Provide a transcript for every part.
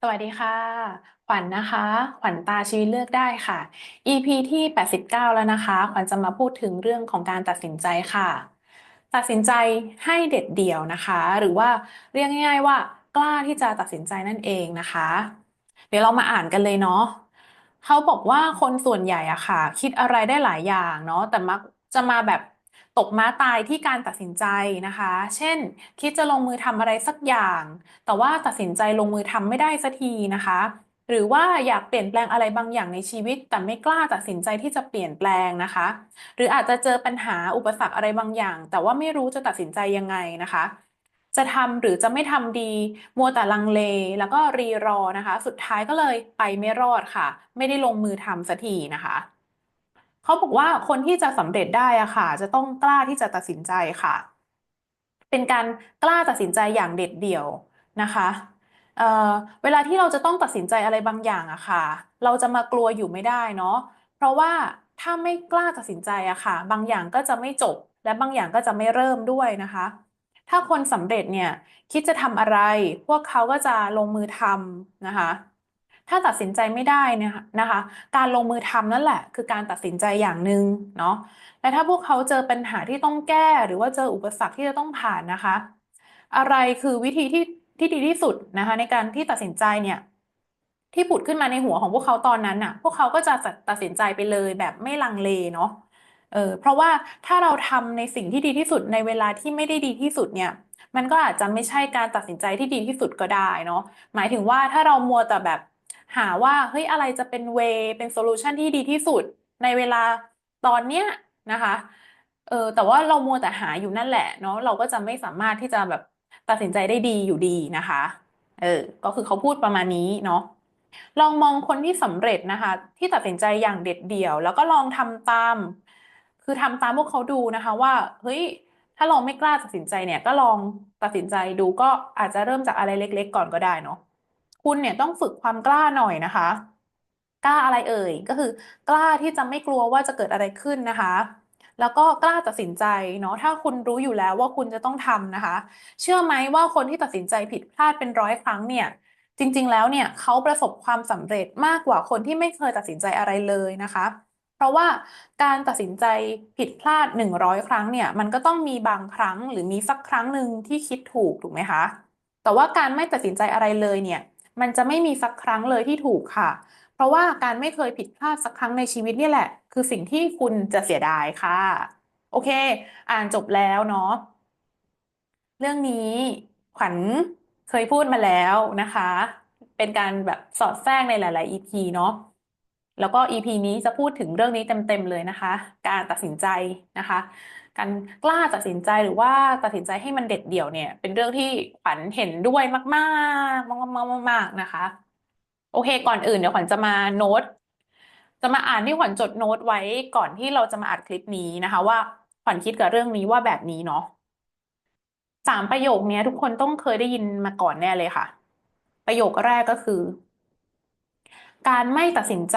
สวัสดีค่ะ ขวัญนะคะ ขวัญตาชีวิตเลือกได้ค่ะ EP ที่ 89 แล้วนะคะ ขวัญจะมาพูดถึงเรื่องของการตัดสินใจค่ะ ตัดสินใจให้เด็ดเดี่ยวนะคะ หรือว่าเรียกง่ายๆว่ากล้าที่จะตัดสินใจนั่นเองนะคะ เดี๋ยวเรามาอ่านกันเลยเนาะเขาบอกว่าคนส่วนใหญ่อะค่ะ คิดอะไรได้หลายอย่างเนาะแต่มักจะมาแบบ ตกม้าตายที่การตัดสินใจนะคะ เช่น คิดจะลงมือทำอะไรสักอย่าง แต่ว่าตัดสินใจลงมือทำไม่ได้สักทีนะคะ หรือว่าอยากเปลี่ยนแปลงอะไรบางอย่างในชีวิต แต่ไม่กล้าตัดสินใจที่จะเปลี่ยนแปลงนะคะ หรืออาจจะเจอปัญหาอุปสรรคอะไรบางอย่าง แต่ว่าไม่รู้จะตัดสินใจยังไงนะคะจะทำหรือจะไม่ทำดี มัวแต่ลังเล แล้วก็รีรอนะคะ สุดท้ายก็เลยไปไม่รอดค่ะ ไม่ได้ลงมือทำสักทีนะคะ เขาบอกว่าคนที่จะสำเร็จได้อะค่ะ จะต้องกล้าที่จะตัดสินใจค่ะ เป็นการกล้าตัดสินใจอย่างเด็ดเดี่ยวนะคะเเวลาที่เราจะต้องตัดสินใจอะไรบางอย่างอะค่ะ เราจะมากลัวอยู่ไม่ได้เนาะเพราะว่าถ้าไม่กล้าตัดสินใจอะค่ะ บางอย่างก็จะไม่จบ และบางอย่างก็จะไม่เริ่มด้วยนะคะ ถ้าคนสำเร็จเนี่ยคิดจะทำอะไร พวกเขาก็จะลงมือทำนะคะ ถ้าตัดสินใจไม่ได้เนี่ยนะคะ การลงมือทำนั่นแหละ คือการตัดสินใจอย่างหนึ่งเนาะและถ้าพวกเขาเจอปัญหาที่ต้องแก้ หรือว่าเจออุปสรรคที่จะต้องผ่านนะคะ อะไรคือวิธีที่ที่ดีที่สุดนะคะ ในการที่ตัดสินใจเนี่ยที่ผุดขึ้นมาในหัวของพวกเขาตอนนั้นน่ะ พวกเขาก็จะตัดสินใจไปเลยแบบไม่ลังเลเนาะเออเพราะว่าถ้าเราทำในสิ่งที่ดีที่สุดในเวลาที่ไม่ได้ดีที่สุดเนี่ย มันก็อาจจะไม่ใช่การตัดสินใจที่ดีที่สุดก็ได้เนาะหมายถึงว่าถ้าเรามัวแต่แบบ หาว่าเฮ้ยอะไรจะเป็นเวเป็นโซลูชันที่ดีที่สุดในเวลาตอนเนี้ยนะคะเออแต่ว่าเรามัวแต่หาอยู่นั่นแหละเนาะเราก็จะไม่สามารถที่จะแบบตัดสินใจได้ดีอยู่ดีนะคะเออก็คือเขาพูดประมาณนี้เนาะลองมองคนที่สำเร็จนะคะ ที่ตัดสินใจอย่างเด็ดเดี่ยว แล้วก็ลองทำตาม คือทำตามพวกเขาดูนะคะ ว่าเฮ้ยถ้าเราไม่กล้าตัดสินใจเนี่ย ก็ลองตัดสินใจดูก็อาจจะเริ่มจากอะไรเล็ก ๆ ก่อนก็ได้เนาะ คุณเนี่ยต้องฝึกความกล้าหน่อยนะคะ กล้าอะไรเอ่ย ก็คือกล้าที่จะไม่กลัวว่าจะเกิดอะไรขึ้นนะคะ แล้วก็กล้าตัดสินใจเนาะถ้าคุณรู้อยู่แล้วว่าคุณจะต้องทำนะคะ เชื่อไหมว่าคนที่ตัดสินใจผิดพลาดเป็นร้อยครั้งเนี่ยจริงๆ แล้วเนี่ยเขาประสบความสำเร็จมากกว่าคนที่ไม่เคยตัดสินใจอะไรเลยนะคะ เพราะว่าการตัดสินใจผิดพลาดหนึ่งร้อยครั้งเนี่ย มันก็ต้องมีบางครั้งหรือมีสักครั้งหนึ่งที่คิดถูกถูกไหมคะ แต่ว่าการไม่ตัดสินใจอะไรเลยเนี่ย มันจะไม่มีสักครั้งเลยที่ถูกค่ะ เพราะว่าการไม่เคยผิดพลาดสักครั้งในชีวิตนี่แหละ คือสิ่งที่คุณจะเสียดายค่ะ โอเค อ่านจบแล้วเนาะเรื่องนี้ขวัญเคยพูดมาแล้วนะคะ เป็นการแบบสอดแทรกในหลาย ๆ EP เนาะแล้วก็ EP นี้จะพูดถึงเรื่องนี้เต็ม ๆ เลยนะคะ การตัดสินใจนะคะ การกล้าตัดสินใจหรือว่าตัดสินใจให้มันเด็ดเดี่ยวเนี่ย เป็นเรื่องที่ขวัญเห็นด้วยมากๆ มากๆมากๆนะคะ โอเคก่อนอื่นเดี๋ยวขวัญจะมาโน้ต จะมาอ่านที่ขวัญจดโน้ตไว้ก่อนที่เราจะมาอัดคลิปนี้นะคะ ว่าขวัญคิดกับเรื่องนี้ว่าแบบนี้เนาะสามประโยคนี้ทุกคนต้องเคยได้ยินมาก่อนแน่เลยค่ะ ประโยคแรกก็คือ การไม่ตัดสินใจ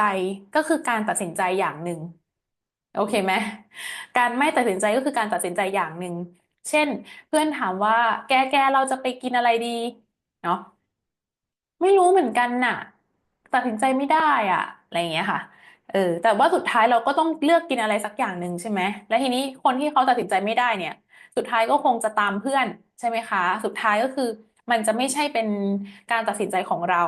ก็คือการตัดสินใจอย่างหนึ่ง โอเคไหมการไม่ตัดสินใจก็คือการตัดสินใจอย่างหนึ่งเช่น เพื่อนถามว่า แกแกเราจะไปกินอะไรดี เนาะไม่รู้เหมือนกันน่ะ ตัดสินใจไม่ได้อะ อะไรอย่างเงี้ยค่ะ เออ แต่ว่าสุดท้ายเราก็ต้องเลือกกินอะไรสักอย่างหนึ่งใช่ไหมและทีนี้คนที่เขาตัดสินใจไม่ได้เนี่ย สุดท้ายก็คงจะตามเพื่อนใช่ไหมคะ สุดท้ายก็คือ มันจะไม่ใช่เป็นการตัดสินใจของเรา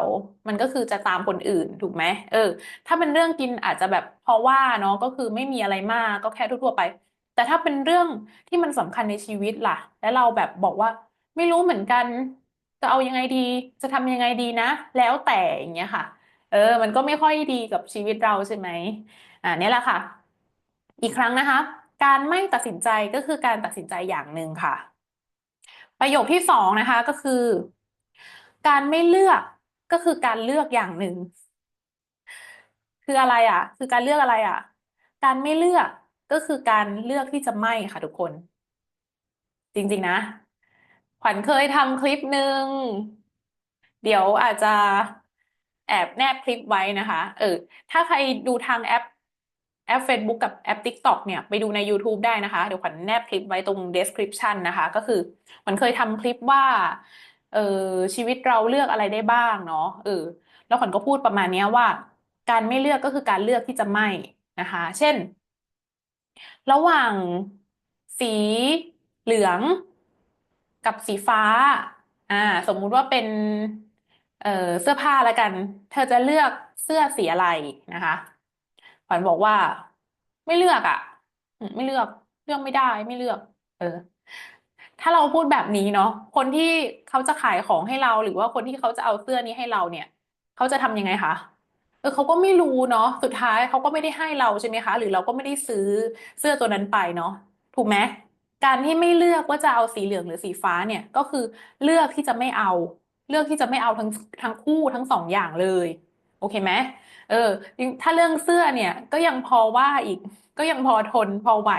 มันก็คือจะตามคนอื่นถูกไหมเออ ถ้าเป็นเรื่องกินอาจจะแบบเพราะว่าเนาะก็คือไม่มีอะไรมากก็แค่ทั่วไป แต่ถ้าเป็นเรื่องที่มันสำคัญในชีวิตล่ะ แล้วเราแบบบอกว่าไม่รู้เหมือนกัน จะเอายังไงดี จะทำยังไงดีนะ แล้วแต่อย่างเงี้ยค่ะ เออ มันก็ไม่ค่อยดีกับชีวิตเราใช่ไหมอ่านี่แหละค่ะ อีกครั้งนะคะ การไม่ตัดสินใจก็คือการตัดสินใจอย่างหนึ่งค่ะ ประโยคที่สองนะคะก็คือ การไม่เลือกก็คือการเลือกอย่างหนึ่ง คืออะไรอะ คือการเลือกอะไรอะ การไม่เลือกก็คือการเลือกที่จะไม่ค่ะทุกคน จริงๆนะ ขวัญเคยทำคลิปหนึ่งเดี๋ยวอาจจะแอบแนบคลิปไว้นะคะ เออ ถ้าใครดูทางแอป แอป Facebook กับแอป TikTok เนี่ยไปดูใน YouTube ได้นะคะ เดี๋ยวขวัญแนบคลิปไว้ตรง description นะคะ ก็คือขวัญเคยทำคลิปว่าเออชีวิตเราเลือกอะไรได้บ้างเนาะเออแล้วขวัญก็พูดประมาณนี้ว่า การไม่เลือกก็คือการเลือกที่จะไม่นะคะ เช่น ระหว่างสีเหลืองกับสีฟ้า อ่า สมมุติว่าเป็น เอ่อ เสื้อผ้าแล้วกัน เธอจะเลือกเสื้อสีอะไรนะคะ ขวัญบอกว่า ไม่เลือกอะอืมไม่เลือก เลือกไม่ได้ ไม่เลือก เออ ถ้าเราพูดแบบนี้เนาะคนที่เขาจะขายของให้เรา หรือว่าคนที่เขาจะเอาเสื้อนี้ให้เราเนี่ยเขาจะทำยังไงคะเออเขาก็ไม่รู้เนาะสุดท้ายเขาก็ไม่ได้ให้เราใช่ไหมคะ หรือเราก็ไม่ได้ซื้อเสื้อตัวนั้นไปเนาะถูกไหมการที่ไม่เลือกว่าจะเอาสีเหลืองหรือสีฟ้าเนี่ย ก็คือเลือกที่จะไม่เอา เลือกที่จะไม่เอาทั้งทั้งคู่ทั้งสองอย่างเลย โอเคไหม เออ ถ้าเรื่องเสื้อเนี่ย ก็ยังพอว่าอีก ก็ยังพอทนพอไหว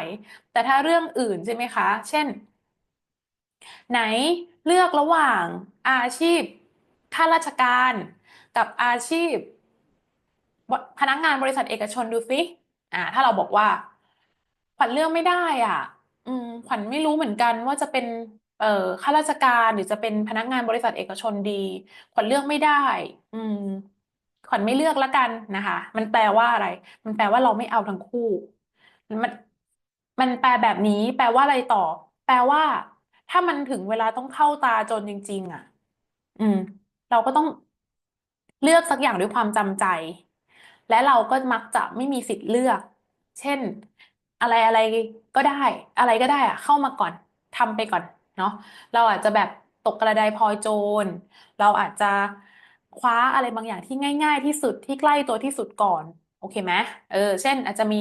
แต่ถ้าเรื่องอื่นใช่ไหมคะ เช่น ไหนเลือกระหว่างอาชีพข้าราชการกับอาชีพ พนักงานบริษัทเอกชนดูสิอ่า ถ้าเราบอกว่าขวัญเลือกไม่ได้อะ อืมขวัญไม่รู้เหมือนกันว่าจะเป็น เอ่อข้าราชการหรือจะเป็นพนักงานบริษัทเอกชนดี ขวัญเลือกไม่ได้ อืม วัญไม่เลือกแล้วกันนะคะ มันแปลว่าอะไร มันแปลว่าเราไม่เอาทั้งคู่ มันมันแปลแบบนี้ แปลว่าอะไรต่อ แปลว่า ถ้ามันถึงเวลาต้องเข้าตาจนจริง ๆ อะ อืม เราก็ต้องเลือกสักอย่างด้วยความจำใจ และเราก็มักจะไม่มีสิทธิ์เลือก เช่น อะไรอะไรก็ได้ อะไรก็ได้อะเข้ามาก่อนทำไปก่อน เนาะเราอาจจะแบบตกกระไดพลอยโจร เราอาจจะ คว้าอะไรบางอย่างที่ง่าย ๆ ที่สุดที่ใกล้ตัวที่สุดก่อน โอเคไหมเออ เช่น อาจจะมี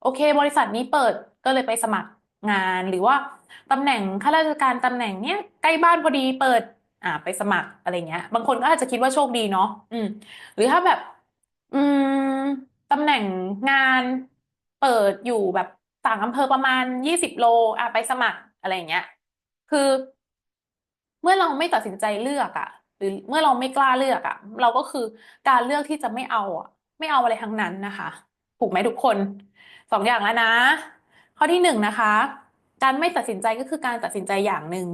โอเค บริษัทนี้เปิดก็เลยไปสมัครงานหรือว่าตำแหน่งข้าราชการตำแหน่งเนี้ยใกล้บ้านพอดีเปิด อ่า ไปสมัครอะไรเงี้ย บางคนก็อาจจะคิดว่าโชคดีเนาะอืม หรือถ้าแบบ อืมตำแหน่งงานเปิดอยู่แบบต่างอำเภอประมาณยี่สิบโลอะไปสมัครอะไรเงี้ย คือ เมื่อเราไม่ตัดสินใจเลือกอะ หรือเมื่อเราไม่กล้าเลือกอะเราก็คือการเลือกที่จะไม่เอาอะ ไม่เอาอะไรทั้งนั้นนะคะ ถูกไหมทุกคนสองอย่างแล้วนะ ข้อที่หนึ่งนะคะ การไม่ตัดสินใจก็คือการตัดสินใจอย่างหนึ่ง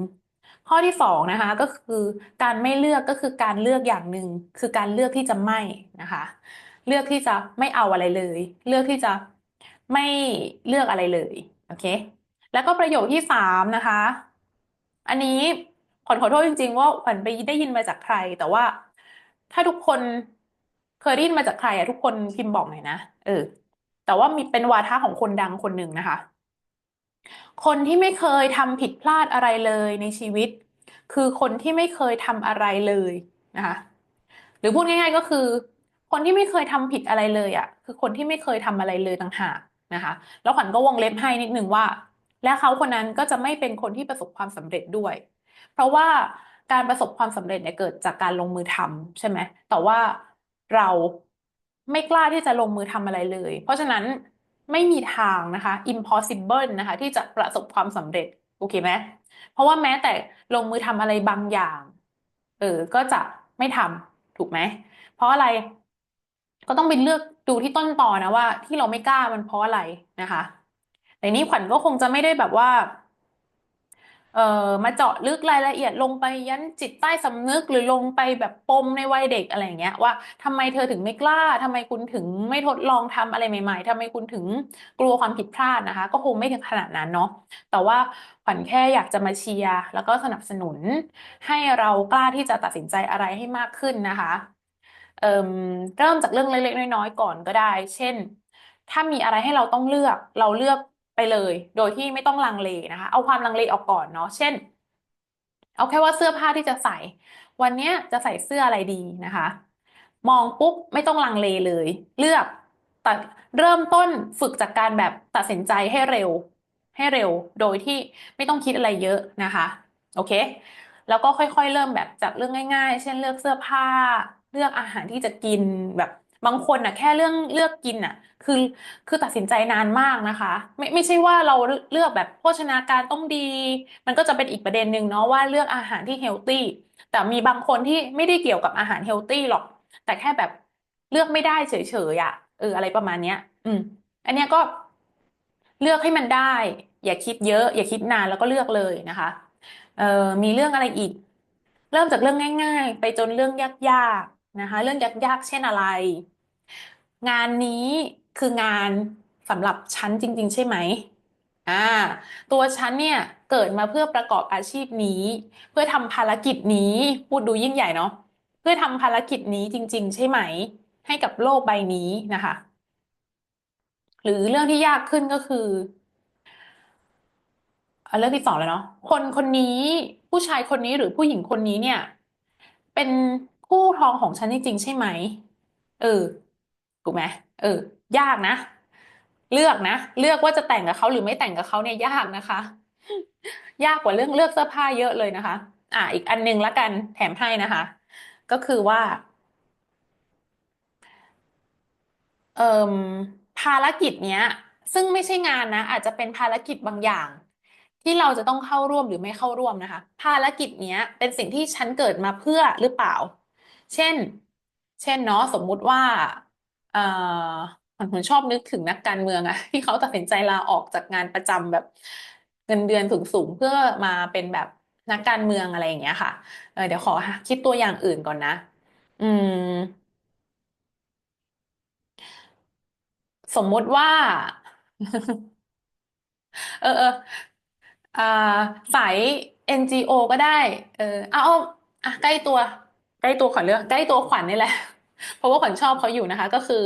ข้อที่สองนะคะก็คือการไม่เลือกก็คือการเลือกอย่างหนึ่งคือการเลือกที่จะไม่นะคะ เลือกที่จะไม่เอาอะไรเลย เลือกที่จะไม่เลือกอะไรเลยโอเคแล้วก็ประโยคที่สามนะคะ อันนี้ ขวัญขอโทษจริง ๆ ว่าขวัญไปได้ยินมาจากใคร แต่ว่าถ้าทุกคนเคยได้ยินมาจากใครอะทุกคนพิมพ์บอกหน่อยนะเออ แต่ว่ามีเป็นวาทะของคนดังคนหนึ่งนะคะ คนที่ไม่เคยทำผิดพลาดอะไรเลยในชีวิต คือคนที่ไม่เคยทำอะไรเลยนะคะหรือพูดง่ายๆก็คือ คนที่ไม่เคยทำผิดอะไรเลยอะคือคนที่ไม่เคยทำอะไรเลยต่างหากนะคะ แล้วขวัญก็วงเล็บให้นิดนึงว่า และเขาคนนั้นก็จะไม่เป็นคนที่ประสบความสำเร็จด้วย เพราะว่าการประสบความสำเร็จเนี่ยเกิดจากการลงมือทำใช่ไหมแต่ว่าเราไม่กล้าที่จะลงมือทำอะไรเลย เพราะฉะนั้นไม่มีทางนะคะ impossible นะคะ ที่จะประสบความสำเร็จโอเคไหมเพราะว่าแม้แต่ลงมือทำอะไรบางอย่างเออก็จะไม่ทำถูกไหม เพราะอะไรก็ต้องไปเลือกดูที่ต้นตอนะว่า ที่เราไม่กล้ามันเพราะอะไรนะคะแต่นี้ขวัญก็คงจะไม่ได้แบบว่า เอ่อมาเจาะลึกรายละเอียดลงไปยันจิตใต้สำนึกหรือลงไปแบบปมในวัยเด็กอะไรอย่างเงี้ยว่าทำไมเธอถึงไม่กล้าทำไมคุณถึงไม่ทดลองทำอะไรใหม่ ๆทำไมคุณถึงกลัวความผิดพลาดนะคะ ก็คงไม่ถึงขนาดนั้นเนาะแต่ว่าขวัญแค่อยากจะมาเชียร์แล้วก็สนับสนุน ให้เรากล้าที่จะตัดสินใจอะไรให้มากขึ้นนะคะเอ่มเริ่มจากเรื่องเล็กๆน้อยๆก่อนก็ได้ เช่น ถ้ามีอะไรให้เราต้องเลือกเราเลือก เลย โดยที่ไม่ต้องลังเลนะคะ เอาความลังเลออกก่อนเนาะเช่น เอาแค่ว่าเสื้อผ้าที่จะใส่ วันนี้จะใส่เสื้ออะไรดีนะคะ มองปุ๊บไม่ต้องลังเลเลย เลือกตัดเริ่มต้นฝึกจากการแบบตัดสินใจให้เร็ว ให้เร็ว โดยที่ไม่ต้องคิดอะไรเยอะนะคะโอเค แล้วก็ค่อยๆ เริ่มแบบจากเรื่องง่าย ๆ เช่นเลือกเสื้อผ้า เลือกอาหารที่จะกินแบบ บางคนอะ แค่เรื่องเลือกกินอะ คือคือตัดสินใจนานมากนะคะ ไม่ไม่ใช่ว่าเราเลือกแบบโภชนาการต้องดี มันก็จะเป็นอีกประเด็นหนึ่งเนาะว่าเลือกอาหารที่เฮลตี้แต่มีบางคนที่ไม่ได้เกี่ยวกับอาหารเฮลตี้หรอก แต่แค่แบบเลือกไม่ได้เฉยๆอะเอออะไรประมาณเนี้ย อืม อันเนี้ยก็เลือกให้มันได้ อย่าคิดเยอะ อย่าคิดนานแล้วก็เลือกเลยนะคะ เอ่อมีเรื่องอะไรอีก เริ่มจากเรื่องง่าย ๆ ไปจนเรื่องยากๆ นะคะ เรื่องยากๆเช่นอะไร งานนี้คืองานสำหรับฉันจริง ๆ ใช่ไหมอ่าตัวฉันเนี่ยเกิดมาเพื่อประกอบอาชีพนี้ เพื่อทำภารกิจนี้พูดดูยิ่งใหญ่เนาะเพื่อทำภารกิจนี้จริง ๆ ใช่ไหม ให้กับโลกใบนี้นะคะ หรือเรื่องที่ยากขึ้นก็คือเอาเรื่องที่สองแล้วเนาะคนคนนี้ผู้ชายคนนี้หรือผู้หญิงคนนี้เนี่ย เป็น คู่ครองของฉันจริงๆใช่ไหม เออ ถูกไหมเออ ยากนะ เลือกนะ เลือกว่าจะแต่งกับเขาหรือไม่แต่งกับเขาเนี่ยยากนะคะ ยากกว่าเรื่องเลือกเสื้อผ้าเยอะเลยนะคะ อ่าอีกอันหนึงละกันแถมให้นะคะ ก็คือว่า เอ่มภารกิจเนี้ย ซึ่งไม่ใช่งานนะ อาจจะเป็นภารกิจบางอย่างที่เราจะต้องเข้าร่วมหรือไม่เข้าร่วมนะคะ ภารกิจเนี้ย เป็นสิ่งที่ฉันเกิดมาเพื่อหรือเปล่า เช่น เช่นเนาะสมมุติว่าเอ่อผมผมชอบนึกถึงนักการเมืองอะที่เขาตัดสินใจลาออกจากงานประจำแบบเงินเดือนสูงๆเพื่อมาเป็นแบบนักการเมืองอะไรอย่างเงี้ยค่ะเออเดี๋ยวขอคิดตัวอย่างอื่นก่อนนะ อืม สมมุติว่า เออเอออ่าสาย NGO ก็ได้ เออเอาเอาอะใกล้ตัว ใกล้ตัวขวัญเลือกใกล้ตัวขวัญนี่แหละ เพราะว่าขวัญชอบเขาอยู่นะคะ ก็คือ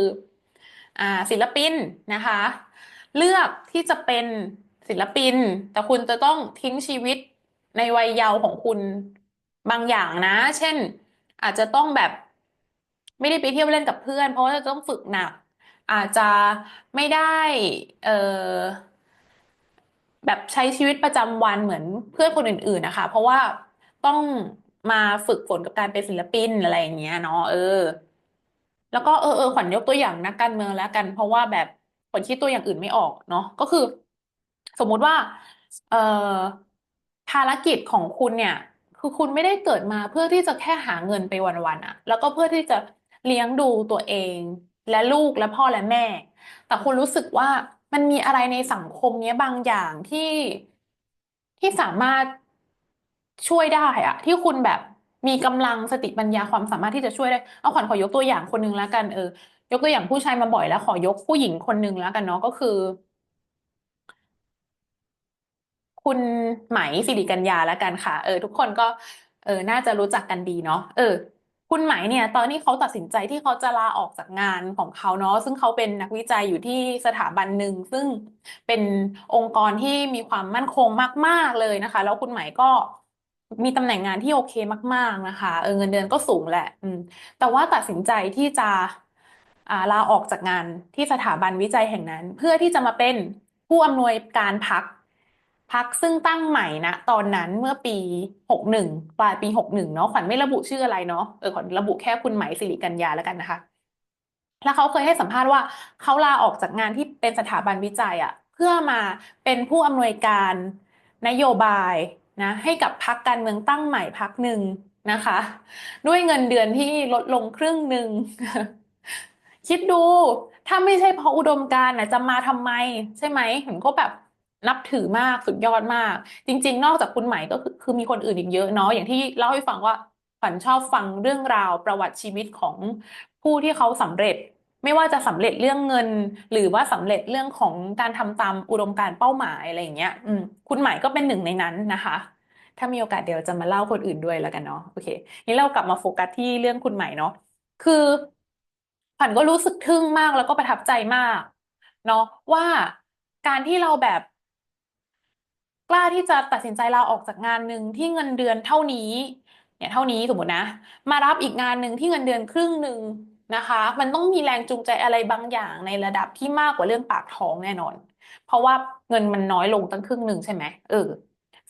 อ่าศิลปินนะคะ เลือกที่จะเป็นศิลปิน แต่คุณจะต้องทิ้งชีวิตในวัยเยาว์ของคุณบางอย่างนะ เช่น อาจจะต้องแบบ ไม่ได้ไปเที่ยวเล่นกับเพื่อน เพราะว่าจะต้องฝึกหนัก อาจจะไม่ได้ เอ่อแบบใช้ชีวิตประจำวันเหมือนเพื่อนคนอื่น ๆ นะคะ เพราะว่าต้อง มาฝึกฝนกับการเป็นศิลปินอะไรอย่างเงี้ยเนาะเออ แล้วก็เออเออขวัญยกตัวอย่างนักการเมืองแล้วกัน เพราะว่าแบบขวัญคิดตัวอย่างอื่นไม่ออกเนาะก็คือ สมมุติว่า เอ่อภารกิจของคุณเนี่ย คือคุณไม่ได้เกิดมาเพื่อที่จะแค่หาเงินไปวันๆอะแล้วก็เพื่อที่จะเลี้ยงดูตัวเอง และลูกและพ่อและแม่ แต่คุณรู้สึกว่ามันมีอะไรในสังคมเนี้ยบางอย่างที่ที่สามารถ ช่วยได้อะที่คุณแบบมีกำลังสติปัญญาความสามารถที่จะช่วยได้เอาขวัญขอยกตัวอย่างคนหนึ่งแล้วกันเออยกตัวอย่างผู้ชายมาบ่อยแล้วขอยกผู้หญิงคนหนึ่งแล้วกันเนาะก็คือ คุณไหมสิริกัญญาแล้วกันค่ะ เออ ทุกคนก็ เออน่าจะรู้จักกันดีเนาะเออ คุณไหมเนี่ย ตอนที่เขาตัดสินใจที่เขาจะลาออกจากงานของเขาเนาะซึ่งเขาเป็นนักวิจัยอยู่ที่สถาบันหนึ่งซึ่งเป็นองค์กรที่มีความมั่นคงมาก ๆเลยนะคะ แล้วคุณไหมก็ มีตำแหน่งงานที่โอเคมาก ๆ นะคะ เออ เงินเดือนก็สูงแหละ อืม แต่ว่าตัดสินใจที่จะ อ่า ลาออกจากงานที่สถาบันวิจัยแห่งนั้น เพื่อที่จะมาเป็นผู้อำนวยการพรรคพรรคซึ่งตั้งใหม่นะตอนนั้นเมื่อปีหกหนึ่งปลายปีหกหนึ่งเนาะขวัญไม่ระบุชื่ออะไรเนาะเออขวัญระบุแค่คุณไหมสิริกัญญาแล้วกันนะคะ แล้วเขาเคยให้สัมภาษณ์ว่าเขาลาออกจากงานที่เป็นสถาบันวิจัยอะเพื่อมาเป็นผู้อำนวยการนโยบาย นะให้กับพรรคการเมืองตั้งใหม่พรรคหนึ่งนะคะ ด้วยเงินเดือนที่ลดลงครึ่งหนึ่งคิดดู ถ้าไม่ใช่เพราะอุดมการนะจะมาทำไม ใช่ไหมเห็นก็แบบนับถือมากสุดยอดมาก จริง ๆ นอกจากคุณไหม่ก็คือคือมีคนอื่นอีกเยอะเนาะอย่างที่เล่าให้ฟังว่าฝันชอบฟังเรื่องราวประวัติชีวิตของผู้ที่เขาสำเร็จ ไม่ว่าจะสำเร็จเรื่องเงิน หรือว่าสำเร็จเรื่องของการทำตามอุดมการเป้าหมายอะไรอย่างเงี้ยอืมคุณหมายก็เป็นหนึ่งในนั้นนะคะ ถ้ามีโอกาสเดี๋ยวจะมาเล่าคนอื่นด้วยแล้วกันเนาะโอเคนี่เรากลับมาโฟกัสที่เรื่องคุณหม่เนาะคือขวัญก็รู้สึกทึ่งมากแล้วก็ประทับใจมากเนาะว่าการที่เราแบบ กล้าที่จะตัดสินใจลาออกจากงานหนึ่งที่เงินเดือนเท่านี้เนี่ยเท่านี้สมมตินะ มารับอีกงานหนึ่งที่เงินเดือนครึ่งหนึ่ง นะคะ มันต้องมีแรงจูงใจอะไรบางอย่างในระดับที่มากกว่าเรื่องปากท้องแน่นอน เพราะว่าเงินมันน้อยลงตั้งครึ่งหนึ่งใช่ไหมเออ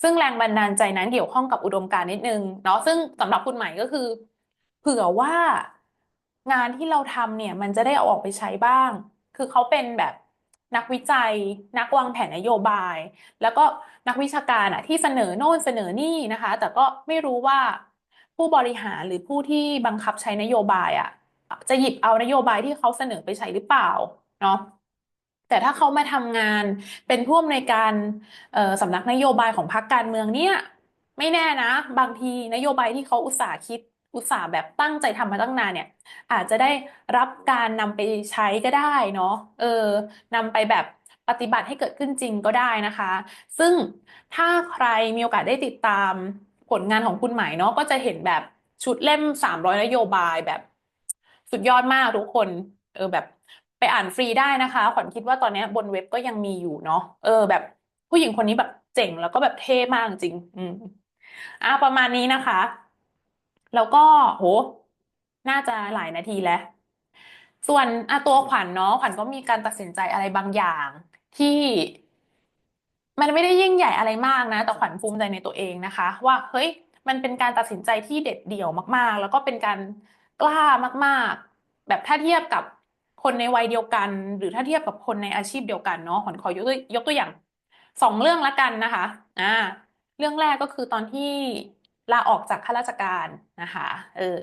ซึ่งแรงบันดาลใจนั้นเกี่ยวข้องกับอุดมการณ์นิดนึงเนาะซึ่งสำหรับคุณใหม่ก็คือ เผื่อว่างานที่เราทำเนี่ย มันจะได้เอาออกไปใช้บ้าง คือเขาเป็นแบบนักวิจัย นักวางแผนนโยบาย แล้วก็นักวิชาการอะที่เสนอโน่นเสนอนี่นะคะ แต่ก็ไม่รู้ว่าผู้บริหารหรือผู้ที่บังคับใช้นโยบายอะ จะหยิบเอานโยบายที่เขาเสนอไปใช้หรือเปล่าเนาะแต่ถ้าเขามาทำงานเป็นผู้อำนวยการสำนักนโยบายของพรรคการเมืองเนี่ย ไม่แน่นะ บางทีนโยบายที่เขาอุตส่าห์คิดอุตส่าห์แบบตั้งใจทำมาตั้งนานเนี่ย อาจจะได้รับการนำไปใช้ก็ได้เนาะเออนำไปแบบปฏิบัติให้เกิดขึ้นจริงก็ได้นะคะ ซึ่งถ้าใครมีโอกาสได้ติดตามผลงานของคุณหม่เนาะก็จะเห็นแบบชุดเล่มสามร้อยนโยบายแบบ สุดยอดมากทุกคน เออแบบไปอ่านฟรีได้นะคะ ขวัญคิดว่าตอนนี้บนเว็บก็ยังมีอยู่เนาะเออ แบบผู้หญิงคนนี้แบบเจ๋งแล้วก็แบบเท่มากจริง อืมอ่าประมาณนี้นะคะ แล้วก็โห น่าจะหลายนาทีแล้ว ส่วนอะตัวขวัญเนาะขวัญก็มีการตัดสินใจอะไรบางอย่างที่มันไม่ได้ยิ่งใหญ่อะไรมากนะ แต่ขวัญภูมิใจในตัวเองนะคะ ว่าเฮ้ย มันเป็นการตัดสินใจที่เด็ดเดี่ยวมาก ๆ แล้วก็เป็นการ กล้ามากๆ แบบถ้าเทียบกับคนในวัยเดียวกัน หรือถ้าเทียบกับคนในอาชีพเดียวกันเนาะขวัญขอยกตัวยกตัวอย่างสองเรื่องละกันนะคะอ่าเรื่องแรกก็คือตอนที่ลาออกจากข้าราชการนะคะเออ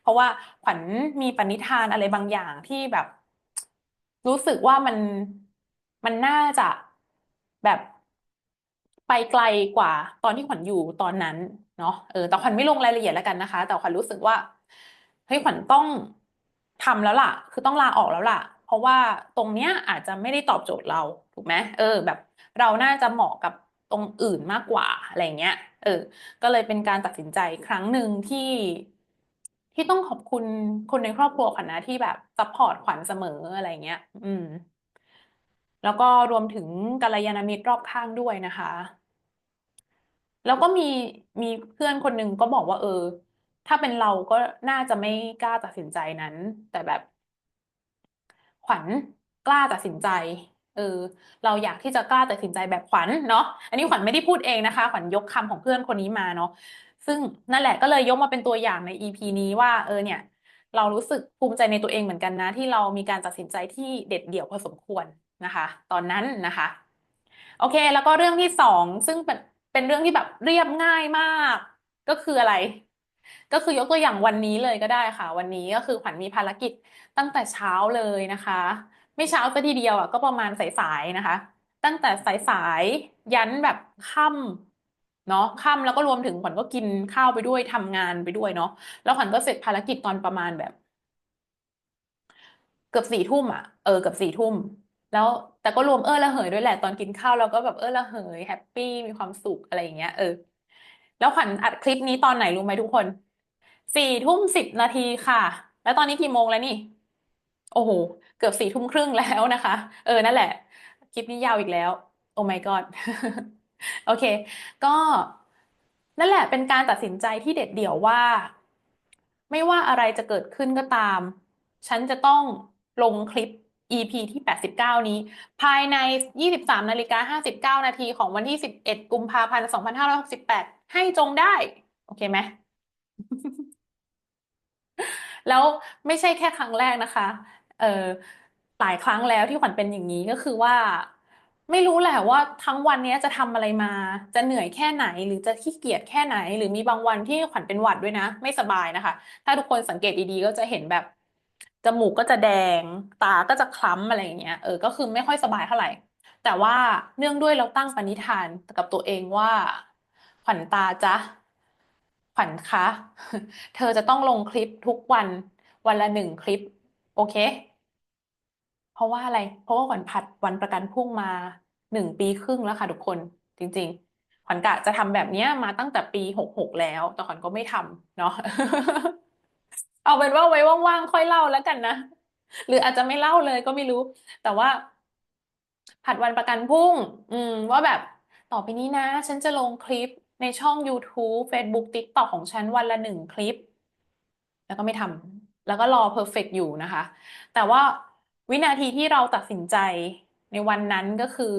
เพราะว่าขวัญมีปณิธานอะไรบางอย่างที่แบบ รู้สึกว่ามันมันน่าจะแบบไปไกลกว่าตอนที่ขวัญอยู่ตอนนั้นเนาะเออแต่ขวัญไม่ลงรายละเอียดแล้วกันนะคะ แต่ขวัญรู้สึกว่า เฮ้ยขวัญต้องทำแล้วล่ะ คือต้องลาออกแล้วล่ะ เพราะว่าตรงเนี้ยอาจจะไม่ได้ตอบโจทย์เราถูกไหมเออ แบบเราน่าจะเหมาะกับตรงอื่นมากกว่าอะไรเงี้ย เออ ก็เลยเป็นการตัดสินใจครั้งหนึ่งที่ที่ต้องขอบคุณคนในครอบครัวขวัญนะที่แบบซัพพอร์ตขวัญเสมออะไรเงี้ย อืม แล้วก็รวมถึงกัลยาณมิตรรอบข้างด้วยนะคะ แล้วก็มีมีเพื่อนคนหนึ่งก็บอกว่า เออ ถ้าเป็นเราก็น่าจะไม่กล้าตัดสินใจนั้น แต่แบบ ขวัญกล้าตัดสินใจ เออ เราอยากที่จะกล้าตัดสินใจแบบขวัญเนาะอันนี้ขวัญไม่ได้พูดเองนะคะ ขวัญยกคำของเพื่อนคนนี้มาเนาะซึ่งนั่นแหละก็เลยยกมาเป็นตัวอย่างใน EP นี้ว่า เออเนี่ย เรารู้สึกภูมิใจในตัวเองเหมือนกันนะ ที่เรามีการตัดสินใจที่เด็ดเดี่ยวพอสมควรนะคะ ตอนนั้นนะคะ โอเค แล้วก็เรื่องที่สองซึ่งเป็นเป็นเรื่องที่แบบเรียบง่ายมาก ก็คืออะไร ก็คือยกตัวอย่างวันนี้เลยก็ได้ค่ะ วันนี้ก็คือขวัญมีภารกิจตั้งแต่เช้าเลยนะคะ ไม่เช้าซะทีเดียวอะก็ประมาณสายๆนะคะ ตั้งแต่สายๆยันแบบค่ำเนาะค่ำแล้วก็รวมถึงขวัญก็กินข้าวไปด้วยทำงานไปด้วยเนาะแล้วขวัญก็เสร็จภารกิจตอนประมาณแบบ เกือบสี่ทุ่มอะเออเกือบสี่ทุ่มแล้วแต่ก็รวมเออระเหยด้วยแหละตอนกินข้าวเราก็แบบเออระเหยแฮปปี้มีความสุขอะไรอย่างเงี้ยเออ แล้วขวัญอัดคลิปนี้ตอนไหนรู้ไหมทุกคนสี่ทุ่มสิบนาทีค่ะ แล้วตอนนี้กี่โมงแล้วนี่ โอ้โห เกือบสี่ทุ่มครึ่งแล้วนะคะ เออนั่นแหละ คลิปนี้ยาวอีกแล้ว โอ้ my god โอเค ก็นั่นแหละเป็นการตัดสินใจที่เด็ดเดี่ยวว่า ไม่ว่าอะไรจะเกิดขึ้นก็ตาม ฉันจะต้องลงคลิป EP ที่ 89 นี้ ภายใน 23นาฬิกา59 นาทีของวันที่ 11 กุมภาพันธ์ 2568 ให้จงได้ โอเคไหมแล้วไม่ใช่แค่ครั้งแรกนะคะ เออหลายครั้งแล้วที่ขวัญเป็นอย่างนี้ก็คือว่า ไม่รู้แหละว่าทั้งวันนี้จะทำอะไรมา จะเหนื่อยแค่ไหน หรือจะขี้เกียจแค่ไหน หรือมีบางวันที่ขวัญเป็นหวัดด้วยนะ ไม่สบายนะคะ ถ้าทุกคนสังเกตดีๆก็จะเห็นแบบจมูกก็จะแดง ตาก็จะคล้ำอะไรอย่างเงี้ย เออ ก็คือไม่ค่อยสบายเท่าไหร่ แต่ว่าเนื่องด้วยเราตั้งปณิธานกับตัวเองว่า ขวัญตาจ๊ะขวัญคะ เธอจะต้องลงคลิปทุกวันวันละหนึ่งคลิป โอเค เพราะว่าอะไร เพราะว่าขวัญผัดวันประกันพรุ่งมาหนึ่งปีครึ่งแล้วค่ะทุกคนจริง ๆ ขวัญกะจะทำแบบเนี้ยมาตั้งแต่ปีหกหกแล้ว แต่ขวัญก็ไม่ทำเนาะเอาเป็นว่าไว้ว่างๆค่อยเล่าแล้วกันนะหรืออาจจะไม่เล่าเลยก็ไม่รู้ แต่ว่า ผัดวันประกันพรุ่ง อืม ว่าแบบต่อไปนี้นะ ฉันจะลงคลิป ในช่อง YouTube Facebook TikTok ของฉันวันละหนึ่งคลิป แล้วก็ไม่ทำแล้วก็รอเพอร์เฟกอยู่นะคะ แต่ว่าวินาทีที่เราตัดสินใจในวันนั้นก็คือ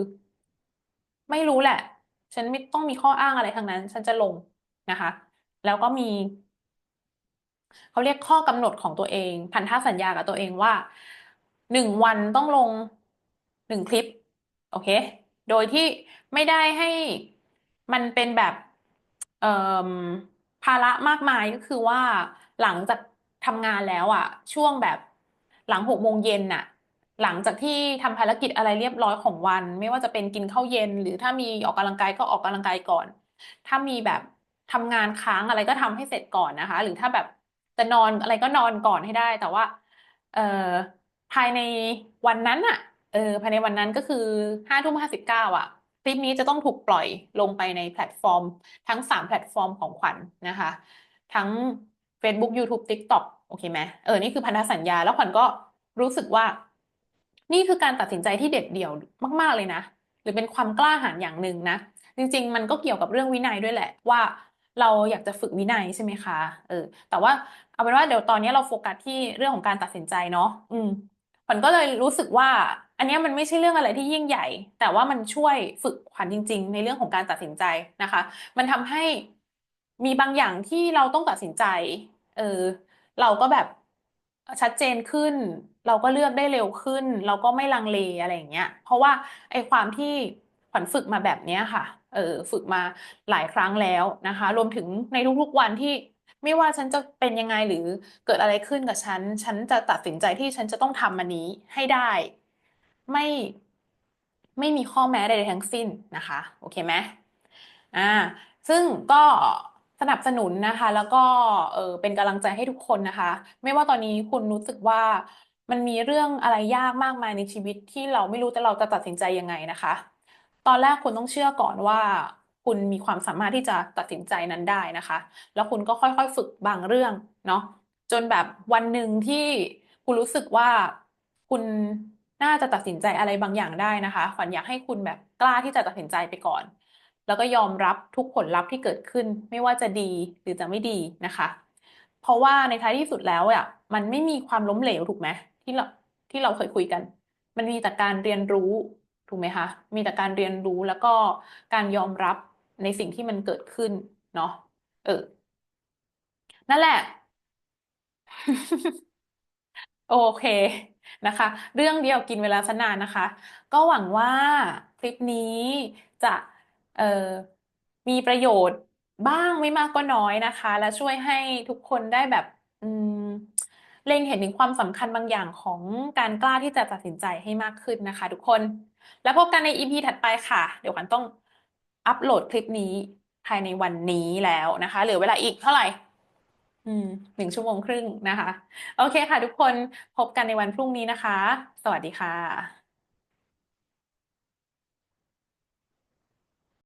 ไม่รู้แหละ ฉันไม่ต้องมีข้ออ้างอะไรทั้งนั้น ฉันจะลงนะคะ แล้วก็มีเขาเรียกข้อกำหนดของตัวเอง พันธสัญญากับตัวเองว่าหนึ่งวันต้องลงหนึ่งคลิป โอเค โดยที่ไม่ได้ให้มันเป็นแบบ เอ่อภาระมากมายก็คือว่าหลังจากทำงานแล้วอะ ช่วงแบบหลังหกโมงเย็นน่ะ หลังจากที่ทำภารกิจอะไรเรียบร้อยของวัน ไม่ว่าจะเป็นกินข้าวเย็น หรือถ้ามีออกกำลังกายก็ออกกำลังกายก่อน ถ้ามีแบบทำงานค้างอะไรก็ทำให้เสร็จก่อนนะคะ หรือถ้าแบบจะนอนอะไรก็นอนก่อนให้ได้ แต่ว่า เอ่อภายในวันนั้นอะเออภายในวันนั้นก็คือห้าทุ่มห้าสิบเก้าอะ ลิปนี้จะต้องถูกปล่อยลงไปในแพลตฟอร์ม ทั้งสามแพลตฟอร์มของขวัญนะคะ ทั้ง Facebook YouTube TikTok โอเคไหมเออ นี่คือพันธสัญญา แล้วขวัญก็รู้สึกว่า นี่คือการตัดสินใจที่เด็ดเดี่ยวมาก ๆ เลยนะ หรือเป็นความกล้าหาญอย่างหนึ่งนะ จริง ๆ มันก็เกี่ยวกับเรื่องวินัยด้วยแหละว่าเราอยากจะฝึกวินัยใช่ไหมคะ เออ แต่ว่าเอาเป็นว่าเดี๋ยวตอนนี้เราโฟกัสที่เรื่องของการตัดสินใจเนาะ อืมขวัญก็เลยรู้สึกว่า อันนี้มันไม่ใช่เรื่องอะไรที่ยิ่งใหญ่ แต่ว่ามันช่วยฝึกขวัญจริง ๆ ในเรื่องของการตัดสินใจนะคะ มันทำให้มีบางอย่างที่เราต้องตัดสินใจ เออ เราก็แบบชัดเจนขึ้น เราก็เลือกได้เร็วขึ้น เราก็ไม่ลังเลอะไรอย่างเงี้ย เพราะว่าไอ้ความที่ขวัญฝึกมาแบบเนี้ยค่ะ เออ ฝึกมาหลายครั้งแล้วนะคะ รวมถึงในทุกๆวันที่ไม่ว่าฉันจะเป็นยังไงหรือเกิดอะไรขึ้นกับฉัน ฉันจะตัดสินใจที่ฉันจะต้องทำมันนี้ให้ได้ ไม่ไม่มีข้อแม้ใดๆทั้งสิ้นนะคะ โอเคไหมอ่าซึ่งก็สนับสนุนนะคะ แล้วก็เออเป็นกำลังใจให้ทุกคนนะคะ ไม่ว่าตอนนี้คุณรู้สึกว่ามันมีเรื่องอะไรยากมากมายในชีวิตที่เราไม่รู้แต่เราจะตัดสินใจยังไงนะคะ ตอนแรกคุณต้องเชื่อก่อนว่าคุณมีความสามารถที่จะตัดสินใจนั้นได้นะคะ แล้วคุณก็ค่อยๆฝึกบางเรื่องเนาะจนแบบวันหนึ่งที่คุณรู้สึกว่าคุณ น่าจะตัดสินใจอะไรบางอย่างได้นะคะ ขวัญอยากให้คุณแบบกล้าที่จะตัดสินใจไปก่อน แล้วก็ยอมรับทุกผลลัพธ์ที่เกิดขึ้น ไม่ว่าจะดีหรือจะไม่ดีนะคะ เพราะว่าในท้ายที่สุดแล้วอะมันไม่มีความล้มเหลวถูกไหมที่เราที่เราเคยคุยกัน มันมีแต่การเรียนรู้ถูกไหมคะมีแต่การเรียนรู้แล้วก็การยอมรับในสิ่งที่มันเกิดขึ้นเนาะเออ นั่นแหละ โอเค นะคะ เรื่องเดียวกินเวลาสนานนะคะ ก็หวังว่าคลิปนี้จะเอ่อมีประโยชน์บ้างไม่มากก็น้อยนะคะ และช่วยให้ทุกคนได้แบบอืมเล็งเห็นถึงความสำคัญบางอย่างของการกล้าที่จะตัดสินใจให้มากขึ้นนะคะ ทุกคน แล้วพบกันใน EP ถัดไปค่ะ เดี๋ยวขวัญต้องอัปโหลดคลิปนี้ภายในวันนี้แล้วนะคะเหลือเวลาอีกเท่าไหร่ อืมหนึ่งชั่วโมงครึ่งนะคะ โอเคค่ะทุกคนพบกันในวันพรุ่งนี้นะคะ สวัสดีค่ะ